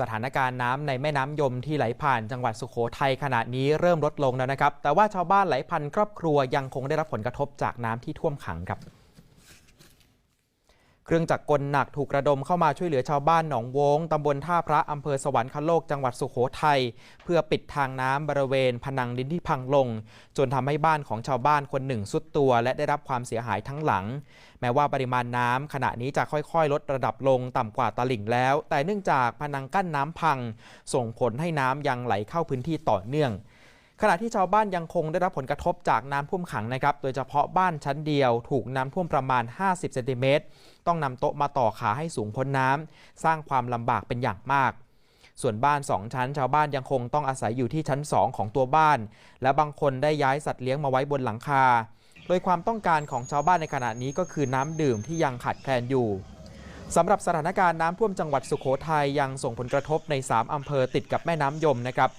สถานการณ์น้ำในแม่น้ำยมที่ไหลผ่านจังหวัดสุโขทัยขณะนี้เริ่มลดลงแล้วนะครับ แต่ว่าชาวบ้านหลายพันครอบครัวยังคงได้รับผลกระทบจากน้ำที่ท่วมขังครับ เครื่องจักรกลหนักถูกระดมเข้ามาช่วยเหลือชาวบ้านหนองวงตำบลท่าพระอำเภอสวรรคโลกจังหวัดสุโขทัยเพื่อปิดทางน้ำบริเวณพนังดินที่พังลง จนทำให้บ้านของชาวบ้านคนหนึ่งสุดตัว และได้รับความเสียหายทั้งหลัง แม้ว่าปริมาณน้ำขณะนี้จะค่อยๆ ลดระดับลงต่ำกว่าตลิ่งแล้ว แต่เนื่องจากพนังกั้นน้ำพัง ส่งผลให้น้ำยังไหลเข้าพื้นที่ต่อเนื่อง ขณะที่ชาวบ้านยังคงได้รับผลกระทบจากน้ำท่วมขังนะครับ โดยเฉพาะบ้านชั้นเดียวถูกน้ำท่วมประมาณ 50 เซนติเมตร ต้องนำโต๊ะมาต่อขาให้สูงพ้นน้ำ สร้างความลำบากเป็นอย่างมาก ส่วนบ้าน 2 ชั้น ชาวบ้านยังคงต้องอาศัยอยู่ที่ชั้น 2 ของตัวบ้าน และบางคนได้ย้ายสัตว์เลี้ยงมาไว้บนหลังคา โดยความต้องการของชาวบ้านในขณะนี้ก็คือน้ำดื่มที่ยังขาดแคลนอยู่สำหรับสถานการณ์น้ำท่วมจังหวัดสุโขทัยยังส่งผลกระทบใน 3 อำเภอติดกับแม่น้ำยมนะครับ